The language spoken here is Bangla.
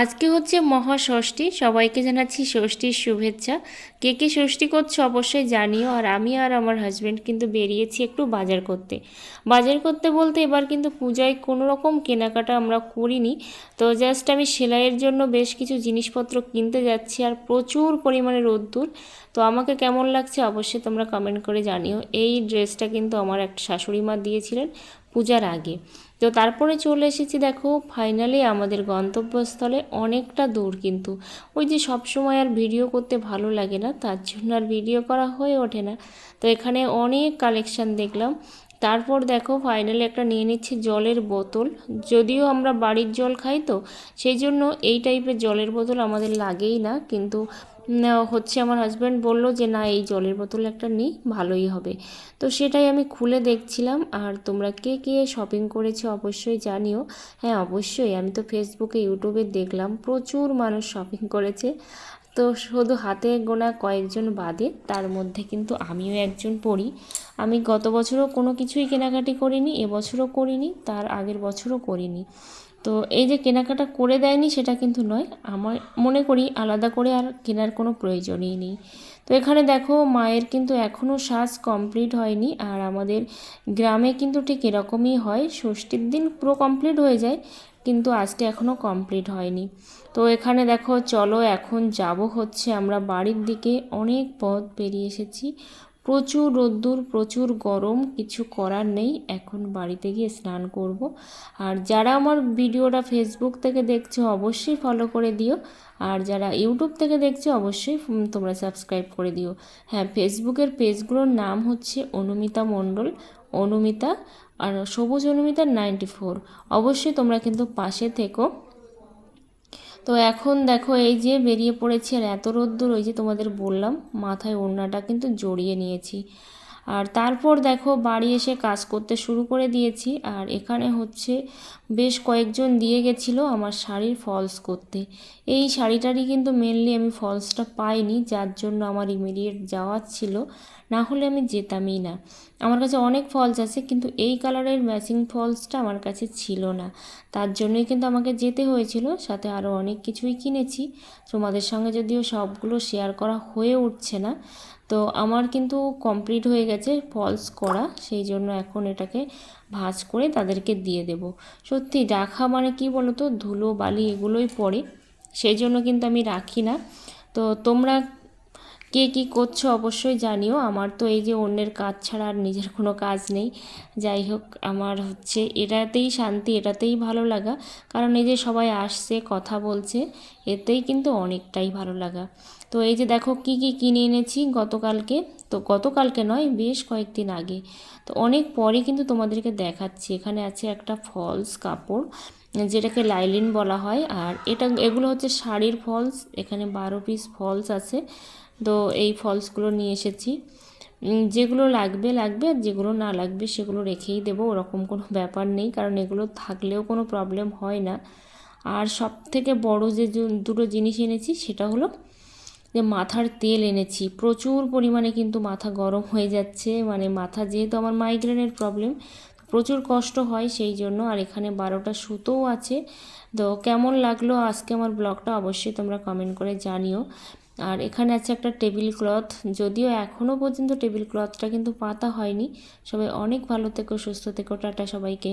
আজকে হচ্ছে মহাষষ্ঠী, সবাইকে জানাচ্ছি ষষ্ঠীর শুভেচ্ছা। কে কে ষষ্ঠী করছ অবশ্যই জানিও, আর আমি আর আমার হাজব্যান্ড কিন্তু বেরিয়েছি একটু বাজার করতে। বাজার করতে বলতে এবার কিন্তু পূজায় কোনো রকম কেনাকাটা আমরা করিনি। তো জাস্ট আমি সেলাইয়ের জন্য বেশ কিছু জিনিসপত্র কিনতে যাচ্ছি, আর প্রচুর পরিমাণে রোদ্দুর। তো আমাকে কেমন লাগছে অবশ্যই তোমরা কমেন্ট করে জানিও। এই ড্রেসটা কিন্তু আমার একটা শাশুড়ি মা দিয়েছিলেন। পূজার আগে। তো তারপরে চলে এসেছি দেখো ফাইনালি আমাদের গন্তব্যস্থলে অনেকটা দূর কিন্তু। ওই যে সব সময় আর ভিডিও করতে ভালো লাগে না, তার জন্য আর ভিডিও করা হয়ে ওঠে না। তো এখানে অনেক কালেকশান দেখলাম। তারপর দেখো ফাইনালি একটা নিয়ে নিচ্ছি জলের বোতল। যদিও আমরা বাড়ির জল খাই তো, সেই জন্য এই টাইপের জলের বোতল আমাদের লাগেই না। কিন্তু হচ্ছে আমার হাজব্যান্ড বলল যে, না, এই জলের বোতল একটা নিই ভালোই হবে। তো সেটাই আমি খুলে দেখছিলাম। আর তোমরা কে কে শপিং করেছ অবশ্যই জানিও। হ্যাঁ অবশ্যই। আমি তো ফেসবুকে ইউটিউবে দেখলাম, প্রচুর মানুষ শপিং করেছে। তো শুধু হাতে গোনা কয়েকজন বাদে, তার মধ্যে কিন্তু আমিও একজন পড়ি। আমি গত বছরও কোনো কিছুই কেনাকাটি করিনি এবছরও করিনি, তার আগের বছরও করিনি। তো এই যে কেনাকাটা করে দেয়নি সেটা কিন্তু নয়, আমার মনে করি আলাদা করে আর কেনার কোনো প্রয়োজনই নেই। তো এখানে দেখো, মায়ের কিন্তু এখনও শ্বাস কমপ্লিট হয়নি, আর আমাদের গ্রামে কিন্তু ঠিক এরকমই হয়। ষষ্ঠীর দিন পুরো কমপ্লিট হয়ে যায় কিন্তু আজকে এখনও কমপ্লিট হয়নি। তো এখানে দেখো, চলো এখন যাব হচ্ছে আমরা বাড়ির দিকে। অনেক পথ পেরিয়ে এসেছি। প্রচুর রোদ্দুর, প্রচুর গরম, কিছু করার নেই। এখন বাড়িতে গিয়ে স্নান করব। আর যারা আমার ভিডিওটা ফেসবুক থেকে দেখছ, অবশ্যই ফলো করে দিও। আর যারা ইউটিউব থেকে দেখছ, অবশ্যই তোমরা সাবস্ক্রাইব করে দিও। হ্যাঁ ফেসবুকের পেজগুলোর নাম হচ্ছে অনুমিতা মণ্ডল। অনুমিতা আর সবুজ অনুমিতা নাইনটি ফোর অবশ্যই তোমরা কিন্তু পাশে থেকো। তো এখন দেখো, এই যে বেরিয়ে পড়েছি আর এত রোদ্দুর, ওই যে তোমাদের বললাম, মাথায় ওড়নাটা কিন্তু জড়িয়ে নিয়েছি। আর তারপর দেখো বাড়ি এসে কাজ করতে শুরু করে দিয়েছি। আর এখানে হচ্ছে বেশ কয়েকজন দিয়ে গেছিল আমার শাড়ির ফলস করতে। এই শাড়িটারই কিন্তু মেনলি আমি ফলসটা পাইনি, যার জন্য আমার ইমিডিয়েট যাওয়ার ছিল। না হলে আমি যেতামই না। আমার কাছে অনেক ফলস আছে, কিন্তু এই কালারের ম্যাচিং ফলসটা আমার কাছে ছিল না। তার জন্যই কিন্তু আমাকে যেতে হয়েছিল, সাথে আরও অনেক কিছুই কিনেছি। তোমাদের সঙ্গে যদিও সবগুলো শেয়ার করা হয়ে উঠছে না তো আমার কিন্তু কমপ্লিট হয়ে গেছে ফলস করা, সেই জন্য এখন এটাকে ভাজ করে তাদেরকে দিয়ে দেব। সত্যি, রাখা মানে কি বলো তো ধুলো, বালি এগুলোই পড়ে, সেই জন্য কিন্তু আমি রাখি না। তো তোমরা কে কী করছ অবশ্যই জানিও। আমার তো এই যে অন্যের কাজ ছাড়া আর নিজের কোনো কাজ নেই। যাই হোক, আমার হচ্ছে এটাতেই শান্তি, এটাতেই ভালো লাগা। কারণ এই যে সবাই আসছে, কথা বলছে, এতেই কিন্তু অনেকটাই ভালো লাগা। তো এই যে দেখো কি কি কিনে এনেছি গতকালকে। তো গতকালকে নয়, বেশ কয়েকদিন আগে। তো অনেক পরে কিন্তু তোমাদেরকে দেখাচ্ছি। এখানে আছে একটা ফলস কাপড়, যেটাকে লাইলিন বলা হয়। আর এটা, এগুলো হচ্ছে শাড়ির ফলস। এখানে বারো পিস ফলস আছে। তো এই ফলসগুলো নিয়ে এসেছি। যেগুলো লাগবে লাগবে আর যেগুলো না লাগবে সেগুলো রেখেই দেবো, ওরকম কোনো ব্যাপার নেই, কারণ এগুলো থাকলেও কোনো প্রবলেম হয় না। আর সব থেকে বড় যে দুটো জিনিস এনেছি সেটা হলো যে মাথার তেল এনেছি। প্রচুর পরিমাণে কিন্তু মাথা গরম হয়ে যাচ্ছে মানে মাথা যেহেতু আমার মাইগ্রেনের প্রবলেম প্রচুর কষ্ট হয় সেই জন্য, আর এখানে বারোটা সুতোও আছে। তো কেমন লাগল আজকে আমার ব্লগটা অবশ্যই তোমরা কমেন্ট করে জানিও। আর এখানে আছে একটা টেবিল ক্লথ। যদিও এখনও পর্যন্ত টেবিল ক্লথটা কিন্তু পাতা হয়নি। সবাই অনেক ভালো থেকো, সুস্থ থেকো, টাটা সবাইকে।